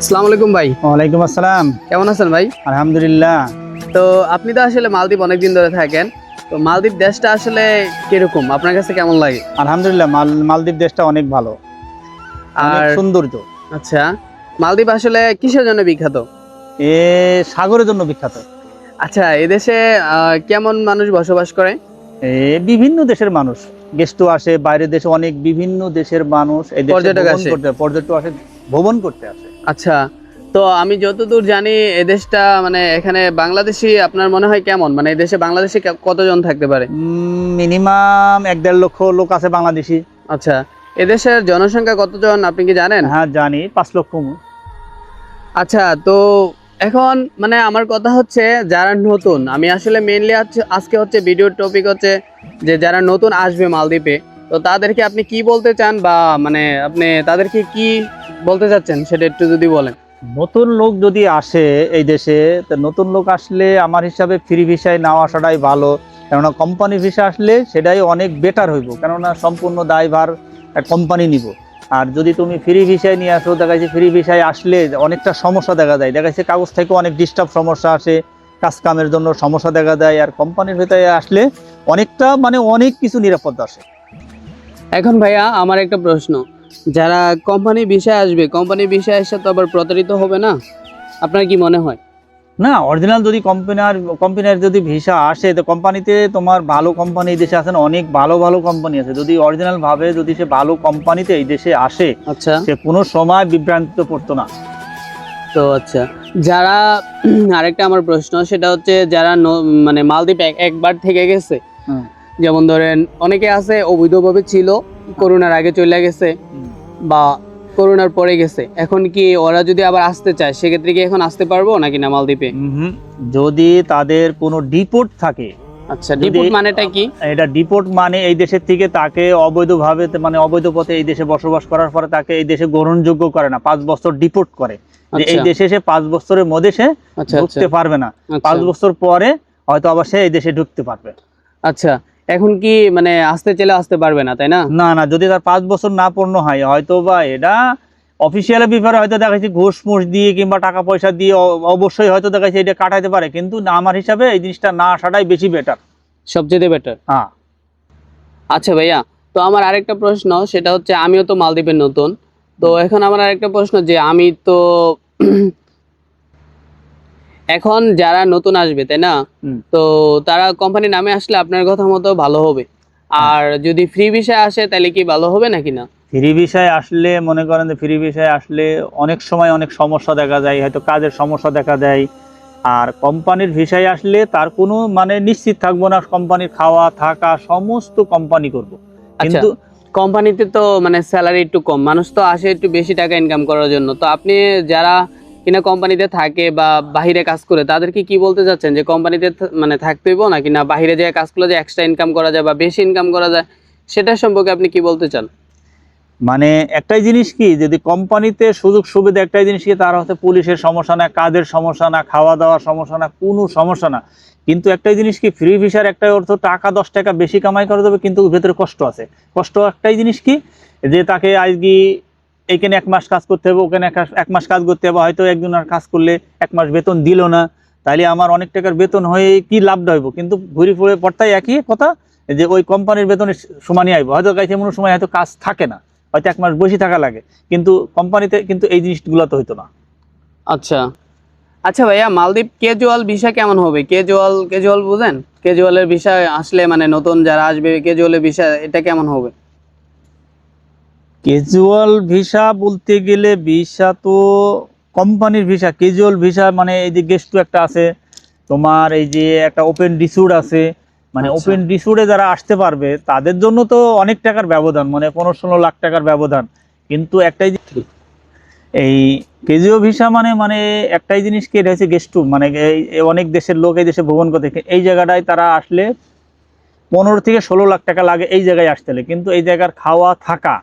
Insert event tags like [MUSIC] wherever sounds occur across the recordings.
আসসালামু আলাইকুম ভাই। ওয়ালাইকুম আসসালাম। কেমন আছেন ভাই? আলহামদুলিল্লাহ। তো আপনি তো আসলে মালদ্বীপ অনেকদিন ধরে থাকেন। তো মালদ্বীপ দেশটা আসলে কীরকম? আপনার কাছে কেমন লাগে? আলহামদুলিল্লাহ মাল মালদ্বীপ দেশটা অনেক ভালো। আর সৌন্দর্য। আচ্ছা মালদ্বীপ আসলে কিসের জন্য বিখ্যাত? এ সাগরের জন্য বিখ্যাত। আচ্ছা এদেশে আহ, কেমন মানুষ বসবাস করে? এ বিভিন্ন দেশের মানুষ। গেস্টও আসে বাইরের দেশে অনেক বিভিন্ন দেশের মানুষ এই পর্যটক আসে। পর্যটক আসে ভ্রমণ করতে আসে। আচ্ছা তো আমি যতদূর জানি এদেশটা মানে এখানে বাংলাদেশি আপনার মনে হয় কেমন? মানে এদেশে বাংলাদেশি কতজন থাকতে পারে? মিনিমাম এক দেড় লক্ষ লোক আছে বাংলাদেশি। আচ্ছা এদেশের জনসংখ্যা কতজন আপনি কি জানেন? হ্যাঁ জানি পাঁচ লক্ষ। আচ্ছা তো এখন মানে আমার কথা হচ্ছে যারা নতুন আমি আসলে মেইনলি আজকে হচ্ছে ভিডিওর টপিক হচ্ছে যে যারা নতুন আসবে মালদ্বীপে তো তাদেরকে আপনি কি বলতে চান বা মানে আপনি তাদেরকে কি বলতে চাচ্ছেন সেটা একটু যদি বলেন। নতুন লোক যদি আসে এই দেশে, তো নতুন লোক আসলে আমার হিসাবে ফ্রি ভিসায় না আসাটাই ভালো। কেননা কোম্পানি ভিসা আসলে সেটাই অনেক বেটার হইব। কেননা সম্পূর্ণ দায়ভার কোম্পানি নিব। আর যদি তুমি ফ্রি ভিসায় নিয়ে আসো, দেখা যাচ্ছে ফ্রি ভিসায় আসলে অনেকটা সমস্যা দেখা যায়। দেখা যাচ্ছে কাগজ থেকে অনেক ডিস্টার্ব সমস্যা আসে কাজ কামের জন্য সমস্যা দেখা দেয়। আর কোম্পানির ভেতরে আসলে অনেকটা মানে অনেক কিছু নিরাপদ আসে। এখন ভাইয়া আমার একটা প্রশ্ন। যারা কোম্পানি বিষয়ে আসবে কোম্পানি বিষয়ে এসে তো আবার প্রতারিত হবে না? আপনার কি মনে হয়? না অরিজিনাল যদি কোম্পানির কোম্পানির যদি ভিসা আসে তো কোম্পানিতে তোমার ভালো কোম্পানি এই দেশে আছে না, অনেক ভালো ভালো কোম্পানি আছে। যদি অরিজিনাল ভাবে যদি সে ভালো কোম্পানিতে এই দেশে আসে আচ্ছা। সে কোনো সময় বিভ্রান্তিতে পড়তো না। তো আচ্ছা যারা আরেকটা আমার প্রশ্ন সেটা হচ্ছে যারা মানে মালদ্বীপ একবার থেকে গেছে। যেমন ধরেন অনেকে আছে অবৈধভাবে ছিল করোনার আগে চলে গেছে বা করোনার পরে গেছে। এখন কি ওরা যদি আবার আসতে চায় সেক্ষেত্রে কি এখন আসতে পারব নাকি না মালদ্বীপে? যদি তাদের কোনো ডিপোর্ট থাকে আচ্ছা ডিপুট মানেটা কি? এটা ডিপোর্ট মানে এই দেশের থেকে তাকে অবৈধভাবে মানে অবৈধ পথে এই দেশে বসবাস করার পরে তাকে এই দেশে গ্রহণযোগ্য করে না পাঁচ বছর ডিপোর্ট করে। যে এই আচ্ছা। দেশে সে পাঁচ বছরের মধ্যে সে আচ্ছা আচ্ছা। ঢুকতে পারবে না। পাঁচ বছর পরে হয়তো আবার সে এই দেশে ঢুকতে পারবে। আচ্ছা এখন কি মানে আসতে চাইলে আসতে পারবে না তাই না? না না যদি তার পাঁচ বছর না পূর্ণ হয় হয়তো বা এটা অফিসিয়াল ব্যাপারে হয়তো দেখা যাচ্ছে ঘুষ মুষ দিয়ে কিংবা টাকা পয়সা দিয়ে অবশ্যই হয়তো দেখা যাচ্ছে এটা কাটাইতে পারে কিন্তু না আমার হিসাবে এই জিনিসটা না আসাটাই বেশি বেটার সবচেয়ে বেটার হ্যাঁ। আচ্ছা ভাইয়া তো আমার আরেকটা প্রশ্ন সেটা হচ্ছে আমিও তো মালদ্বীপের নতুন। তো এখন আমার আরেকটা প্রশ্ন যে আমি তো এখন যারা নতুন আসবে তাই না? তো তারা কোম্পানির নামে আসলে আপনার কথা মতো ভালো হবে। আর যদি ফ্রি বিষয় আসে তাহলে কি ভালো হবে নাকি না? ফ্রি বিষয়ে আসলে মনে করেন যে ফ্রি বিষয়ে আসলে অনেক সময় অনেক সমস্যা দেখা যায় হয়তো কাজের সমস্যা দেখা দেয়। আর কোম্পানির ভিসায় আসলে তার কোনো মানে নিশ্চিত থাকব না কোম্পানির খাওয়া থাকা সমস্ত কোম্পানি করব। আচ্ছা। কিন্তু কোম্পানিতে তো মানে স্যালারি একটু কম মানুষ তো আসে একটু বেশি টাকা ইনকাম করার জন্য। তো আপনি যারা কিনা কোম্পানিতে থাকে বা বাহিরে কাজ করে, তাদেরকে কি বলতে চাচ্ছেন যে কোম্পানিতে মানে থাকতে হইব না বাহিরে যে কাজ করলে যে এক্সট্রা ইনকাম করা যায় বা বেশি ইনকাম করা যায়, সেটা সম্পর্কে আপনি কি বলতে চান? মানে একটাই জিনিস কি, যদি কোম্পানিতে সুযোগ সুবিধা একটাই জিনিস কি, তার হচ্ছে পুলিশের সমস্যা না, কাজের সমস্যা না, খাওয়া দাওয়ার সমস্যা না, কোনো সমস্যা না। কিন্তু একটাই জিনিস কি ফ্রি ভিসার একটাই অর্থ, টাকা দশ টাকা বেশি কামাই করা যাবে, কিন্তু ভেতরে কষ্ট আছে। কষ্ট একটাই জিনিস কি, যে তাকে আজকে এইখানে এক মাস কাজ করতে হবে, ওখানে এক- মাস কাজ করতে হবে, হয়তো একজন আর কাজ করলে এক মাস বেতন দিল না। তাইলে আমার অনেক টাকার বেতন হয়ে কি লাভটা হইব? কিন্তু ঘুরে ফুরে পড়তাই একই কথা, যে ওই কোম্পানির বেতনের সমানই আইব। হয়তো কাছে এমন সময় হয়তো কাজ থাকে না, হয়তো এক মাস বসে থাকা লাগে, কিন্তু কোম্পানিতে কিন্তু এই জিনিসগুলো তো হইতো না। আচ্ছা। আচ্ছা ভাইয়া, মালদ্বীপ কেজুয়াল ভিসা কেমন হবে? কেজুয়াল কেজুয়াল বুঝেন? কেজুয়ালের বিষয় আসলে মানে নতুন যারা আসবে কেজুয়ালের বিষয়, এটা কেমন হবে? ক্যাজুয়াল ভিসা বলতে গেলে ভিসা তো কোম্পানির ভিসা ক্যাজুয়াল ভিসা মানে এই যে গেস্ট একটা আছে তোমার এই যে একটা ওপেন ডিসুড আছে মানে আচ্ছা। ওপেন ডিসুডে যারা আসতে পারবে তাদের জন্য তো অনেক টাকার ব্যবধান মানে পনেরো ষোলো লাখ টাকার ব্যবধান। কিন্তু একটাই এই কেজিও ভিসা মানে মানে একটাই জিনিস কি? এটা হচ্ছে গেস্ট মানে অনেক দেশের লোক এই দেশে ভ্রমণ করতে এই জায়গাটায় তারা আসলে পনেরো থেকে ষোলো লাখ টাকা লাগে এই জায়গায় আসতে হলে। কিন্তু এই জায়গার খাওয়া থাকা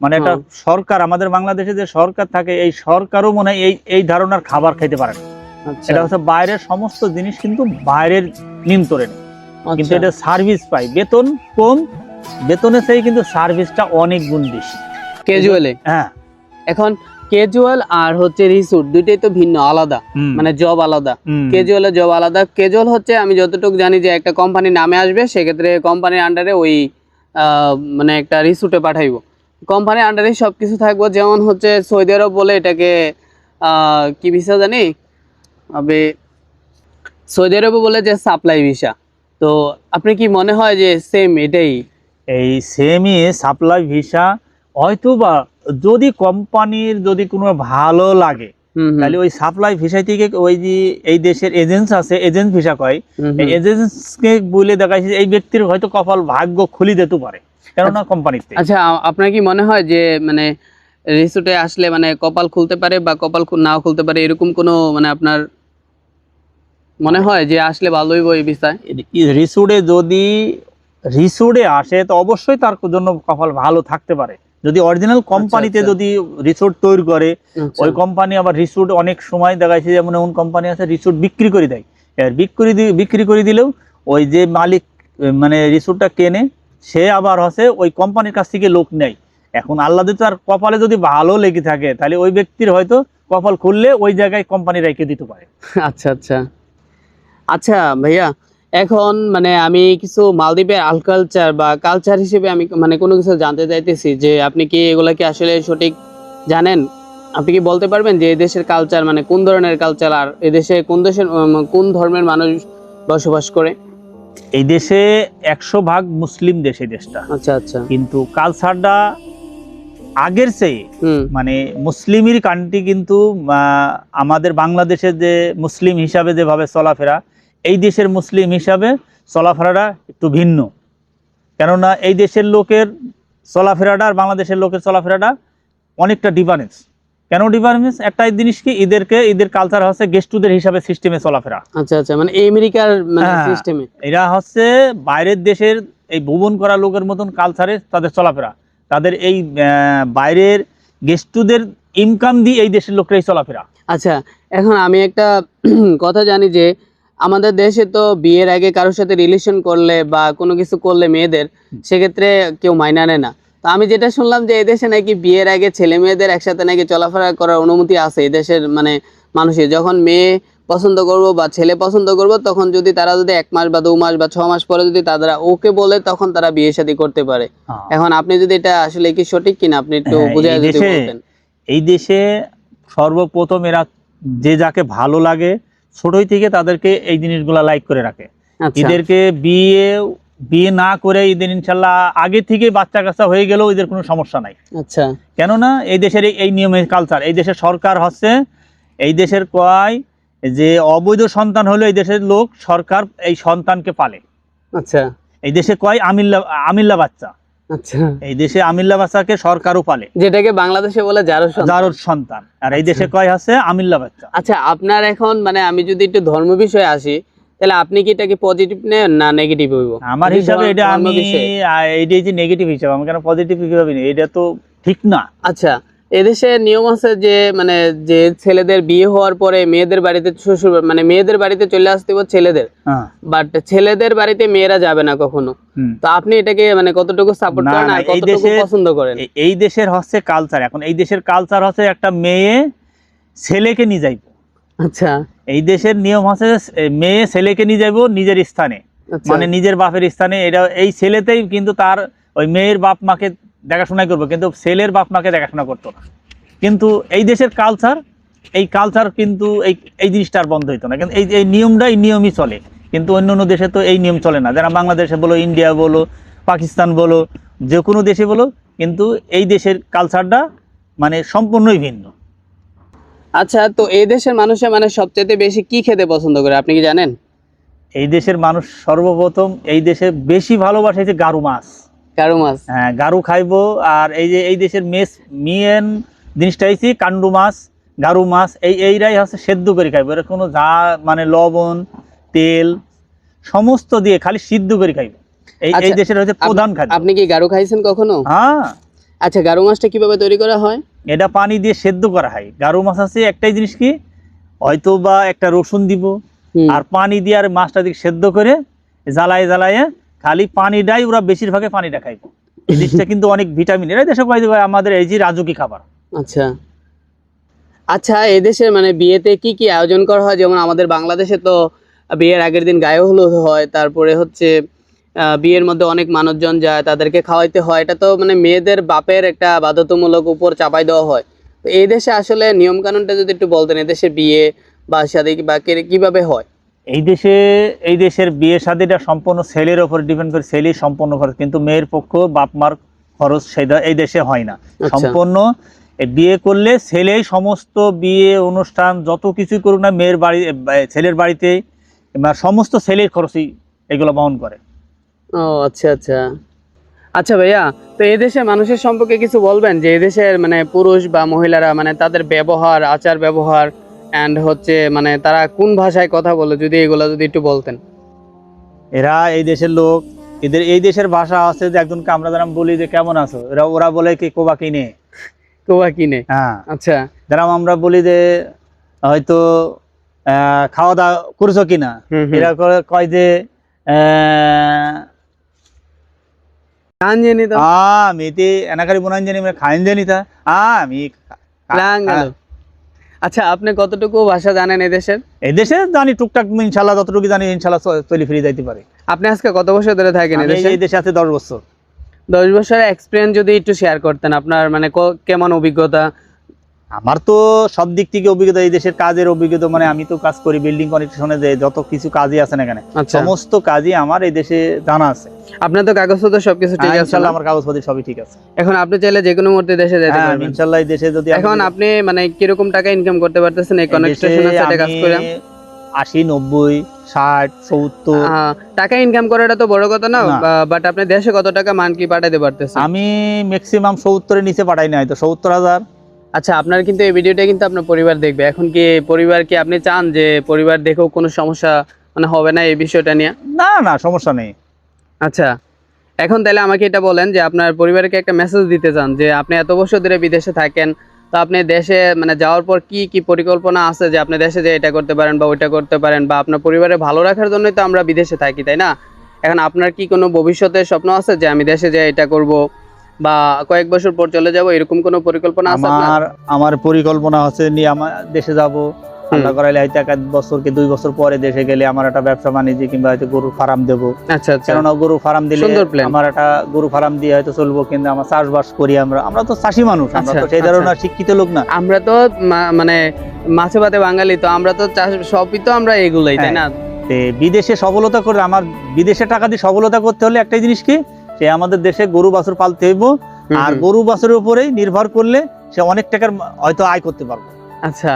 মানে একটা সরকার আমাদের বাংলাদেশে যে সরকার থাকে এই সরকারও মনে হয় এই এই ধারণার খাবার খাইতে পারে না। আচ্ছা। এটা হচ্ছে বাইরের সমস্ত জিনিস কিন্তু বাইরের নিয়ন্ত্রণে কিন্তু আচ্ছা। এটা সার্ভিস পাই বেতন কম বেতনের চেয়ে কিন্তু সার্ভিসটা অনেক গুণ বেশি। ক্যাজুয়ালে হ্যাঁ। এখন ক্যাজুয়াল আর হচ্ছে রিসুট দুইটাই তো ভিন্ন আলাদা। মানে জব আলাদা। ক্যাজুয়াল জব আলাদা। ক্যাজুয়াল হচ্ছে আমি যতটুকু জানি যে একটা কোম্পানি নামে আসবে সেক্ষেত্রে কোম্পানির আন্ডারে ওই আহ, মানে একটা রিসুটে পাঠাইবো। কোম্পানির আন্ডারে সব কিছু থাকব যেমন হচ্ছে সৌদি আরব বলে এটাকে কি ভিসা জানি? আবে সৌদি আরবে বলে যে সাপ্লাই ভিসা তো আপনি কি মনে হয় যে সেম এটাই? এই সেমি সাপ্লাই ভিসা হয়তো বা যদি কোম্পানির যদি কোনো ভালো লাগে তাহলে ওই সাপ্লাই ভিসা থেকে ওই যে এই দেশের এজেন্স আছে এজেন্ট ভিসা কয় এজেন্সকে বলে দেখাইছে এই ব্যক্তির হয়তো কপাল ভাগ্য খুলি দিতে পারে। কেননা কোম্পানিতে। আচ্ছা আপনার কি মনে হয় যে মানে রিসোর্টে আসলে মানে কপাল খুলতে পারে বা কপাল নাও খুলতে পারে এরকম কোনো মানে আপনার মনে হয় যে আসলে ভালোই বই বিষয়? রিসুডে যদি রিসুডে আসে তো অবশ্যই তার জন্য কপাল ভালো থাকতে পারে। যদি অরিজিনাল কোম্পানিতে আচ্ছা। যদি রিসোর্ট তৈরি করে ওই কোম্পানি আবার রিসুট অনেক সময় দেখাইছে যেমন এমন কোম্পানি আছে রিসুট বিক্রি করে দেয়। আর বিক্রি বিক্রি করে দিলেও ওই যে মালিক মানে রিসুটটা কেনে সে আবার হচ্ছে ওই কোম্পানির কাছ থেকে লোক নেয়। এখন আল্লাহ তার কপালে যদি ভালো লেগে থাকে, তাহলে ওই ব্যক্তির হয়তো কপাল খুললে ওই জায়গায় কোম্পানি রেখে দিতে পারে। আচ্ছা আচ্ছা। আচ্ছা ভাইয়া, এখন মানে আমি কিছু মালদ্বীপের আলকালচার বা কালচার হিসেবে আমি মানে কোনো কিছু জানতে চাইতেছি যে আপনি কি এগুলা কি আসলে সঠিক জানেন? আপনি কি বলতে পারবেন যে এই দেশের কালচার মানে কোন ধরনের কালচার আর এদেশে কোন দেশের কোন ধর্মের মানুষ বসবাস করে? এই দেশে একশো ভাগ মুসলিম দেশ এই দেশটা। আচ্ছা আচ্ছা। কিন্তু কালচারটা আগের চেয়ে মানে মুসলিমের কান্ট্রি কিন্তু আমাদের বাংলাদেশের যে মুসলিম হিসাবে যেভাবে চলাফেরা এই দেশের মুসলিম হিসাবে চলাফেরাটা একটু ভিন্ন। কেননা এই দেশের লোকের চলাফেরাটা আর বাংলাদেশের লোকের চলাফেরাটা অনেকটা ডিফারেন্স কেন ডিফারেন্স? একটাই জিনিস কি এদেরকে এদের কালচার হচ্ছে গেস্টুদের হিসাবে সিস্টেমে চলাফেরা। আচ্ছা আচ্ছা মানে আমেরিকার মানে হ্যাঁ। সিস্টেমে এরা হচ্ছে বাইরের দেশের এই ভুবন করা লোকের মতন কালচারে তাদের চলাফেরা। তাদের এই বাইরের গেস্টুদের ইনকাম দিয়ে এই দেশের লোকরাই চলাফেরা। আচ্ছা এখন আমি একটা [CLEARS THROAT] কথা জানি যে আমাদের দেশে তো বিয়ের আগে কারোর সাথে রিলেশন করলে বা কোনো কিছু করলে মেয়েদের সেক্ষেত্রে কেউ মাইনা নেয় না। তো আমি যেটা শুনলাম যে এদেশে নাকি বিয়ের আগে ছেলে মেয়েদের একসাথে নাকি চলাফেরা করার অনুমতি আছে এদেশের মানে মানুষের। যখন মেয়ে পছন্দ করব বা ছেলে পছন্দ করব তখন যদি তারা যদি এক মাস বা দু মাস বা ছ মাস পরে যদি তারা ওকে বলে তখন তারা বিয়ে শাদী করতে পারে। এখন আপনি যদি এটা আসলে কি সঠিক কিনা আপনি একটু হ্যাঁ, বুঝে এই যদি দেশে বলতেন। এই দেশে সর্বপ্রথম এরা যে যাকে ভালো লাগে ছোটই থেকে তাদেরকে এই জিনিসগুলা লাইক করে রাখে। আচ্ছা। এদেরকে বিয়ে বিয়ে না করে এদের ইনশাল্লাহ আগে থেকে বাচ্চা কাচ্চা হয়ে গেলেও এদের কোনো সমস্যা নাই। আচ্ছা। কেননা এই দেশের এই- নিয়মের কালচার এই দেশের সরকার হচ্ছে এই দেশের কয় যে অবৈধ সন্তান হলে এই দেশের লোক সরকার এই সন্তানকে পালে। আচ্ছা। এই দেশে কয় আমিল্লা আমিল্লা বাচ্চা? আচ্ছা। এই দেশে আমিল্লা বাচ্চাকে সরকারও পালে। যেটাকে বাংলাদেশে বলে সন্তান। সন্তান। আর এই দেশে কয় হচ্ছে আমিল্লা বাচ্চা। আচ্ছা আপনার এখন মানে আমি যদি একটু ধর্ম বিষয়ে আসি তাহলে আপনি কি এটাকে পজিটিভ নেন না নেগেটিভ হইব? আমার হিসাবে এটা আমি এইটাই যে নেগেটিভ হিসাবে আমি কেন পজিটিভ কীভাবে নিই? এটা তো ঠিক না। আচ্ছা এদেশে নিয়ম আছে যে মানে যে ছেলেদের বিয়ে হওয়ার পরে মেয়েদের বাড়িতে শ্বশুর মানে মেয়েদের বাড়িতে চলে আসতে হবে ছেলেদের। হ্যাঁ। বাট ছেলেদের বাড়িতে মেয়েরা যাবে না কখনো। তো আপনি এটাকে মানে কতটুকু সাপোর্ট করেন আর এই কতটুকু পছন্দ করেন? এই- এই দেশের হচ্ছে কালচার এখন এই দেশের কালচার হচ্ছে একটা মেয়ে ছেলেকে নিয়ে যাইব। আচ্ছা। এই দেশের নিয়ম এ, মেয়ে ছেলেকে নিয়ে যাইব নিজের স্থানে। আচ্ছা। মানে নিজের বাপের স্থানে। এটা এই ছেলেতেই কিন্তু তার ওই মেয়ের বাপ মাকে দেখাশোনাই করবে কিন্তু ছেলের বাপ মাকে দেখাশোনা করতো না। কিন্তু এই দেশের কালচার এই কালচার কিন্তু এই এই জিনিসটা আর বন্ধ হইতো না। কিন্তু এই এই নিয়মটা এই নিয়মই চলে। কিন্তু অন্য অন্য দেশে তো এই নিয়ম চলে না। যারা বাংলাদেশে বলো ইন্ডিয়া বলো পাকিস্তান বলো যে কোনো দেশে বলো কিন্তু এই দেশের কালচারটা মানে সম্পূর্ণই ভিন্ন। আচ্ছা তো এই দেশের মানুষে মানে সবচেয়ে বেশি কি খেতে পছন্দ করে আপনি কি জানেন? এই দেশের মানুষ সর্বপ্রথম এই দেশে বেশি ভালোবাসে যে গারু মাছ। কারও মাছ? হ্যাঁ গারু খাইবো আর এই যে এই দেশের মেস মেন জিনিসটা হয়েছে কান্ডু মাছ গারু মাছ এই এইরাই হচ্ছে সেদ্ধ করে খাইবো। এর কোনো যা মানে লবণ তেল সমস্ত দিয়ে খালি সিদ্ধ করে খাইবো। এই এই আচ্ছা, দেশের হচ্ছে প্রধান খাদ্য। আপনি কি গারু খাইছেন কখনো? হ্যাঁ। আচ্ছা গারো মাছটা কীভাবে তৈরি করা হয়? এটা পানি দিয়ে সেদ্ধ করা হয়। গারু মাছ আছে একটাই জিনিস কি? হয়তো বা একটা রসুন দিব। আর পানি দিয়ে আর মাছটা দিকে সেদ্ধ করে জ্বালায় জ্বালায় খালি পানিটাই ওরা বেশিরভাগে পানিটা খাইব জিনিসটা কিন্তু অনেক ভিটামিন। এরা দেশে কয় আমাদের এই যে রাজুকি খাবার। আচ্ছা। আচ্ছা এই দেশের মানে বিয়েতে কি কি আয়োজন করা হয়? যেমন আমাদের বাংলাদেশে তো বিয়ের আগের দিন গায়ে হলুদ হয় তারপরে হচ্ছে বিয়ের মধ্যে অনেক মানুষজন যায় তাদেরকে খাওয়াইতে হয়। এটা তো মানে মেয়েদের বাপের একটা বাধ্যতামূলক উপর চাপাই দেওয়া হয়। তো এই দেশে আসলে নিয়ম কানুনটা যদি একটু বলতেন এই দেশে বিয়ে বা শাদী বা কীভাবে হয়? এই দেশে এই দেশের বিয়ে শাদীটা সম্পূর্ণ ছেলের ওপর ডিপেন্ড করে ছেলেই সম্পূর্ণ খরচ কিন্তু মেয়ের পক্ষ বাপ মার খরচ সেটা এই দেশে হয় না। আচ্ছা। সম্পূর্ণ বিয়ে করলে ছেলেই সমস্ত বিয়ে অনুষ্ঠান যত কিছুই করুক না মেয়ের বাড়ি ছেলের বাড়িতে সমস্ত ছেলের খরচই এগুলো বহন করে। ও আচ্ছা আচ্ছা। আচ্ছা ভাইয়া তো এই দেশে মানুষের সম্পর্কে কিছু বলবেন? যে এই দেশের মানে পুরুষ বা মহিলারা মানে তাদের ব্যবহার আচার ব্যবহার অ্যান্ড হচ্ছে মানে তারা কোন ভাষায় কথা বলে? যদি এগুলো যদি একটু বলতেন। এরা এই দেশের লোক। এদের এই দেশের ভাষা আছে যে একজনকে আমরা যারা বলি যে কেমন আছো? এরা ওরা বলে কি কোবা কিনে? কোবা কিনে? হ্যাঁ। আচ্ছা। যারা আমরা বলি যে হয়তো আহ, খাওয়া দাওয়া করছ কিনা। এরা করে- কয় যে আচ্ছা আপনি কতটুকু ভাষা জানেন এই দেশের জানি টুকটাক ইনশাল্লাহ যতটুকু জানি ইনশাল্লাহ চলে ফিরে যাইতে পারে আপনি আজকে কত বছর ধরে থাকেন এই দেশে আছে দশ বছর দশ বছরের এক্সপিরিয়েন্স যদি একটু শেয়ার করতেন আপনার মানে কেমন অভিজ্ঞতা আমার তো সব দিক থেকে অভিজ্ঞতা এই দেশের কাজের অভিজ্ঞতা মানে আমি তো কাজ করি বিল্ডিং কনস্ট্রাকশনে যে যত কিছু কাজই আছে না এখানে আচ্ছা। সমস্ত কাজই আমার এই দেশে জানা আছে। আপনার তো কাগজপত্র সবকিছু ঠিক হ্যাঁ, আছে ইনশাল্লাহ না? আমার কাগজপত্র সবই ঠিক আছে। এখন আপনি চাইলে যে কোনো মুহূর্তে দেশে যেতে হ্যাঁ, পারবেন। ইনশাল্লাহ এই দেশে যদি এখন আপনি মানে কীরকম টাকা ইনকাম করতে পারতেছেন এই কনেকশনের সাথে কাজ করে? আশি নব্বই ষাট সত্তর। টাকা ইনকাম করাটা তো বড় কথা না। বাট আপনি দেশে কত টাকা মান মান্থলি পাঠাতে পারতেছেন? আমি ম্যাক্সিমাম সত্তরের নিচে পাঠাই না হয়তো সত্তর হাজার। আচ্ছা আপনার কিন্তু এই ভিডিওটা কিন্তু আপনার পরিবার দেখবে। এখন কি পরিবার কি আপনি চান যে পরিবার দেখেও কোনো সমস্যা মানে হবে না এই বিষয়টা নিয়ে? না না সমস্যা নেই। আচ্ছা এখন তাহলে আমাকে এটা বলেন যে আপনার পরিবারকে একটা মেসেজ দিতে চান যে আপনি এত বছর ধরে বিদেশে থাকেন তো আপনি দেশে মানে যাওয়ার পর কি কি পরিকল্পনা আছে যে আপনি দেশে যে এটা করতে পারেন বা ওইটা করতে পারেন বা আপনার পরিবারের ভালো রাখার জন্যই তো আমরা বিদেশে থাকি তাই না? এখন আপনার কি কোনো ভবিষ্যতের স্বপ্ন আছে যে আমি দেশে যে এটা করব? বা কয়েক বছর পর চলে যাব এরকম কোনো পরিকল্পনা আছে আমার আমার পরিকল্পনা হচ্ছে নিয়ে আমার দেশে যাব। আল্লাহ করাইলে হয়তো এক বছর কি দুই বছর পরে দেশে গেলে আমার একটা ব্যবসা বাণিজ্য কিংবা হয়তো গরুর ফার্ম দেবো। আচ্ছা আচ্ছা। কেননা গরু ফার্ম দিলে আমার একটা গরু ফার্ম দিয়ে হয়তো চলবো কিন্তু আমার চাষবাস করি আমরা। আমরা তো চাষি মানুষ আমরা আচ্ছা, তো সেই ধরনের শিক্ষিত লোক না। আমরা তো মানে মাছে ভাতে বাঙালি তো আমরা তো চাষ সবই তো আমরা এগুলোই তাই না? বিদেশে সফলতা করে আমার বিদেশে টাকা দিয়ে সফলতা করতে হলে একটাই জিনিস কি? সে আমাদের দেশে গরু বাছুর পালতে হইব আর গরু বাছুরের উপরেই নির্ভর করলে সে অনেক টাকার হয়তো আয় করতে পারব। আচ্ছা।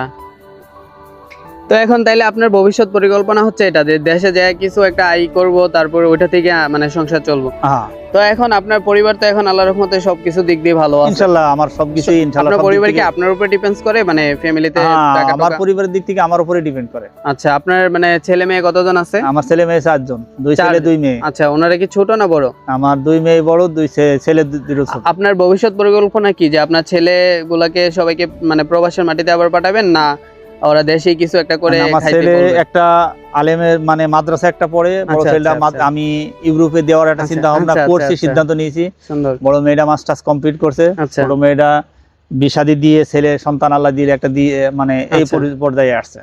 তো এখন তাইলে আপনার ভবিষ্যৎ পরিকল্পনা হচ্ছে এটা যে দেশে যায় কিছু একটা আয় করব তারপরে ওইটা থেকে মানে সংসার চলবো। হ্যাঁ তো এখন আপনার পরিবার তো এখন আল্লাহর রহমতে সবকিছু দিক দিয়ে ভালো আছে। ইনশাল্লাহ আমার সবকিছুই ইনশাল্লাহ আপনার পরিবার কি আপনার উপর ডিপেন্ডস করে মানে ফ্যামিলিতে টাকা আমার পরিবারের দিক থেকে আমার উপরে ডিপেন্ড করে। আচ্ছা আপনার মানে ছেলে মেয়ে কতজন আছে? আমার ছেলে মেয়ে চারজন দুই ছেলে দুই মেয়ে। আচ্ছা ওনারা কি ছোট না বড়? আমার দুই মেয়ে বড় দুই ছেলে দু- দুটো ছোট। আপনার ভবিষ্যৎ পরিকল্পনা কি যে আপনার ছেলেগুলাকে সবাইকে মানে প্রবাসের মাটিতে আবার পাঠাবেন না ওরা দেশে কিছু একটা করে আমার ছেলে একটা আলেমের মানে মাদ্রাসা একটা পড়ে বড় আচ্ছা, ছেলেটা আচ্ছা, আচ্ছা। আমি ইউরোপে দেওয়ার একটা চিন্তা ভাবনা করছি সিদ্ধান্ত নিয়েছি। বড় মেয়েটা মাস্টার্স কমপ্লিট করছে। ছোট মেয়েটা বিষাদি দিয়ে ছেলে সন্তান আল্লাহ দিয়ে একটা দিয়ে মানে এই। পর্যায়ে আসছে।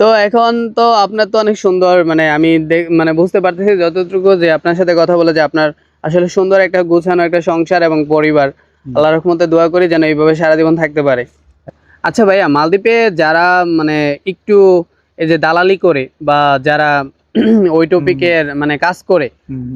তো এখন তো আপনার তো অনেক সুন্দর মানে আমি মানে বুঝতে পারতেছি যতটুকু যে আপনার সাথে কথা বলে যে আপনার আসলে সুন্দর একটা গুছানো একটা সংসার এবং পরিবার। আল্লাহ রহমতে দোয়া করি যেন এইভাবে সারা জীবন থাকতে পারে। আচ্ছা ভাইয়া মালদ্বীপে যারা মানে একটু এই যে দালালি করে বা যারা [CLEARS THROAT] ওই টপিকের মানে কাজ করে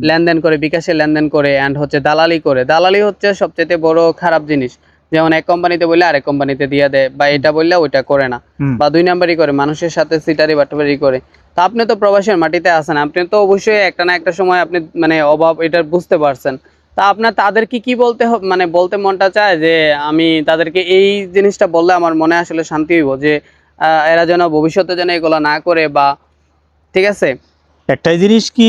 লেনদেন করে বিকাশে লেনদেন করে অ্যান্ড হচ্ছে দালালি করে দালালি হচ্ছে সবচেয়ে বড় খারাপ জিনিস। যেমন এক কোম্পানিতে বললে আরেক কোম্পানিতে দিয়ে দেয় বা এটা বললে ওইটা করে না বা দুই নাম্বারই করে মানুষের সাথে সিটারি বাটবারি করে। তো আপনি তো প্রবাসের মাটিতে আছেন আপনি তো অবশ্যই একটা না একটা সময় আপনি মানে অভাব এটা বুঝতে পারছেন। তা আপনার তাদেরকে কি বলতে মানে বলতে মনটা চায় যে আমি তাদেরকে এই জিনিসটা বললে আমার মনে আসলে শান্তি হইব যে এরা যেন ভবিষ্যতে যেন এগুলো না করে বা ঠিক আছে? একটাই জিনিস কি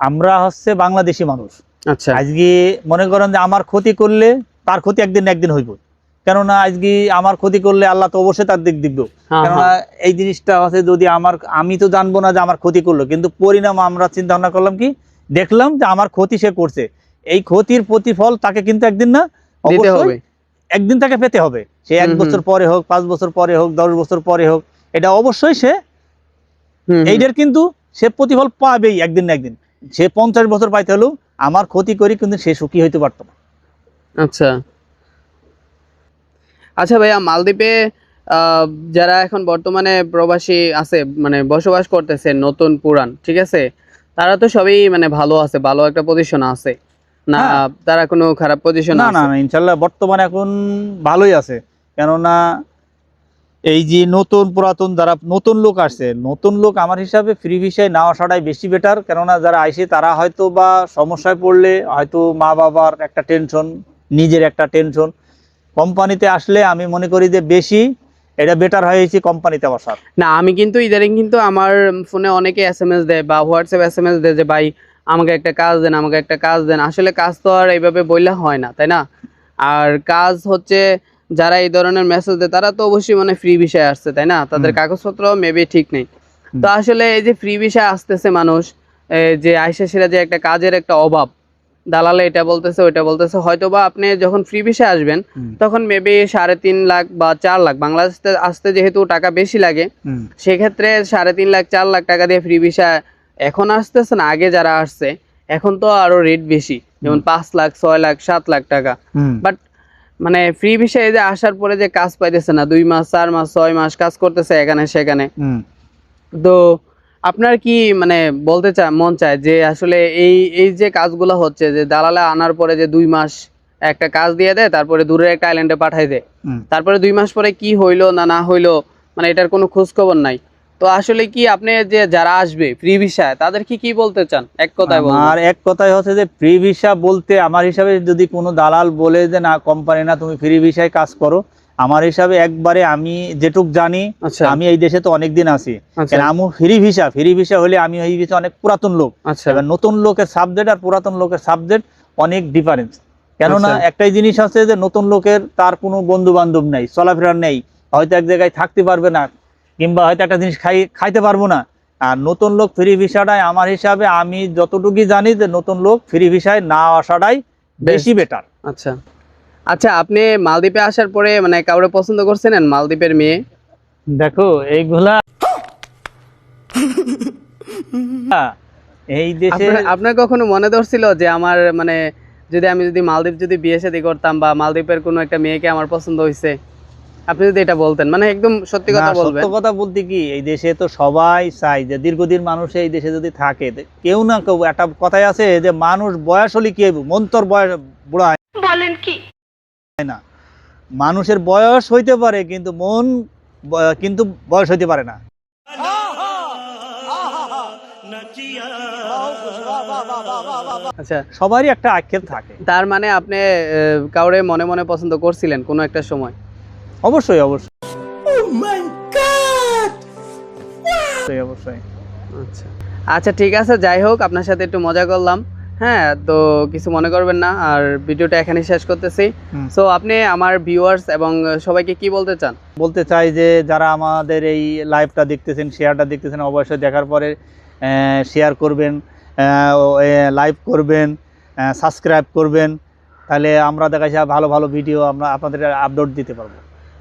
আমরা হচ্ছে বাংলাদেশি মানুষ। আচ্ছা। আজকে মনে করেন যে আমার ক্ষতি করলে তার ক্ষতি একদিন একদিন হইব কেননা আজকে আমার ক্ষতি করলে আল্লাহ তো অবশ্যই তার দিক দিব্য হ্যাঁ, কেননা হ্যাঁ। এই জিনিসটা হচ্ছে যদি আমার আমি তো জানব না যে আমার ক্ষতি করল কিন্তু পরিণাম আমরা চিন্তা ভাবনা করলাম কি দেখলাম যে আমার ক্ষতি সে করছে। এই ক্ষতির প্রতিফল তাকে কিন্তু একদিন না অবশ্যই একদিন তাকে পেতে হবে। সে এক। বছর পরে হোক পাঁচ বছর পরে হোক দশ বছর পরে হোক এটা অবশ্যই সে। এইটার কিন্তু সে প্রতিফল পাবেই একদিন না একদিন। সে পঞ্চাশ বছর পাইতে হলেও আমার ক্ষতি করি কিন্তু সে সুখী হইতে পারতো না। আচ্ছা। আচ্ছা ভাইয়া মালদ্বীপে আহ, যারা এখন বর্তমানে প্রবাসী আছে মানে বসবাস করতেছে নতুন পুরান ঠিক আছে? তারা তো সবই মানে ভালো আছে ভালো একটা পজিশন আছে। না হ্যাঁ। তারা কোনো খারাপ পজিশন না না ইনশাল্লাহ বর্তমানে এখন ভালোই আছে। কেননা এই যে নতুন পুরাতন যারা নতুন লোক আসছে নতুন লোক আমার হিসাবে ফ্রি ভিসায় না আসাটাই বেশি বেটার কেননা যারা আইসে তারা হয়তো বা সমস্যায় পড়লে হয়তো মা বাবার একটা টেনশন নিজের একটা টেনশন কোম্পানিতে আসলে আমি মনে করি যে বেশি এটা বেটার হয়েছে কোম্পানিতে বসার না আমি কিন্তু ইদারিং কিন্তু আমার ফোনে অনেকে এস এম এস দেয় বা হোয়াটসঅ্যাপ এস এম এস দেয় যে ভাই আমাকে একটা কাজ দেন আমাকে একটা কাজ দেন। আসলে কাজ তো আর এইভাবে বললে হয় না তাই না? আর কাজ হচ্ছে যারা এই ধরনের মেসেজ দেয় তারা তো অবশ্যই মানে ফ্রি বিষয়ে আসছে তাই না? তাদের। কাগজপত্র মেবি ঠিক নেই। তো আসলে এই যে ফ্রি বিষয়ে আসতেছে মানুষ যে আইসা সেরা যে একটা কাজের একটা অভাব দালালে এটা বলতেছে ওইটা বলতেছে হয়তো বা আপনি যখন ফ্রি বিষয়ে আসবেন তখন মেবি সাড়ে তিন লাখ বা চার লাখ বাংলাদেশে আসতে যেহেতু টাকা বেশি লাগে সেক্ষেত্রে সাড়ে তিন লাখ চার লাখ টাকা দিয়ে ফ্রি ভিসা এখন আসতেছে না আগে যারা আসছে এখন তো আরও রেট বেশি। যেমন পাঁচ লাখ ছয় লাখ সাত লাখ টাকা। বাট মানে ফ্রি এই যে আসার পরে যে কাজ পাইতেছে না দুই মাস চার মাস ছয় মাস কাজ করতেছে এখানে সেখানে। তো আপনার কি মানে বলতে চায় মন চায় যে আসলে এই এই যে কাজগুলো হচ্ছে যে দালালে আনার পরে যে দুই মাস একটা কাজ দিয়ে দেয় তারপরে দূরের একটা আইল্যান্ডে পাঠাই দেয়। তারপরে দুই মাস পরে কি হইল না না হইল মানে এটার কোনো খোঁজ খবর নাই। তো আসলে কি আপনি যে যারা আসবে ফ্রি ভিসায় তাদের কি কি বলতে চান? এক কথায় আমার এক কথাই হচ্ছে যে ফ্রি ভিসা বলতে আমার হিসাবে যদি কোনো দালাল বলে যে না কোম্পানি না তুমি ফ্রি ভিসায় কাজ করো আমার হিসাবে একবারে আমি যেটুক জানি আচ্ছা। আমি এই দেশে তো অনেক দিন আছি। আচ্ছা। আমি ফ্রি ভিসা ফ্রি ভিসা হলে আমি এই ভিসা অনেক পুরাতন লোক। আচ্ছা। নতুন লোকের সাবজেক্ট আর পুরাতন লোকের সাবজেক্ট অনেক ডিফারেন্স কেননা আচ্ছা। একটাই জিনিস আছে যে নতুন লোকের তার কোনো বন্ধু বান্ধব নেই চলাফেরা নেই। হয়তো এক জায়গায় থাকতে পারবে না কিংবা হয়তো একটা জিনিস খাই খাইতে পারব না। আর নতুন লোক ফ্রি ভিসাটাই আমার হিসাবে আমি যতটুকুই জানি যে নতুন লোক ফ্রি ভিসায় না আসাটাই বেশি। বেটার আচ্ছা। আচ্ছা আপনি মালদ্বীপে আসার পরে মানে কাউরে পছন্দ করছেন মালদ্বীপের মেয়ে? দেখো এইগুলা এই দেশে আপনার- আপনার কখনো মনে ধরছিল যে আমার মানে যদি আমি যদি মালদ্বীপ যদি বিয়ে শাদী করতাম বা মালদ্বীপের কোনো একটা মেয়েকে আমার পছন্দ হয়েছে আপনি যদি এটা বলতেন মানে একদম সত্যি কথা বলবেন সত্য কথা বলতে কি এই দেশে তো সবাই চাই যে দীর্ঘদিন মানুষ এই দেশে যদি থাকে কেউ না কেউ একটা কথাই আছে যে মানুষ বয়স হলে কি হইব? মন বয়স বুড়া হয় বলেন কি? না। মানুষের বয়স হইতে পারে কিন্তু মন কিন্তু বয়স হইতে পারে না। আচ্ছা। সবারই একটা আক্ষেপ থাকে। তার মানে আপনি আহ, কাউরে মনে মনে পছন্দ করছিলেন কোনো একটা সময়? অবশ্যই অবশ্যই। অবশ্যই অবশ্যই। আচ্ছা। আচ্ছা ঠিক আছে যাই হোক আপনার সাথে একটু মজা করলাম। হ্যাঁ তো কিছু মনে করবেন না আর ভিডিওটা এখানেই শেষ করতেছি। সো আপনি আমার ভিউয়ার্স এবং সবাইকে কি বলতে চান? বলতে চাই যে যারা আমাদের এই লাইভটা দেখতেছেন শেয়ারটা দেখতেছেন অবশ্যই দেখার পরে শেয়ার করবেন লাইভ করবেন সাবস্ক্রাইব করবেন। তাহলে আমরা দেখা ভালো ভালো ভিডিও আমরা আপনাদের আপলোড দিতে পারব।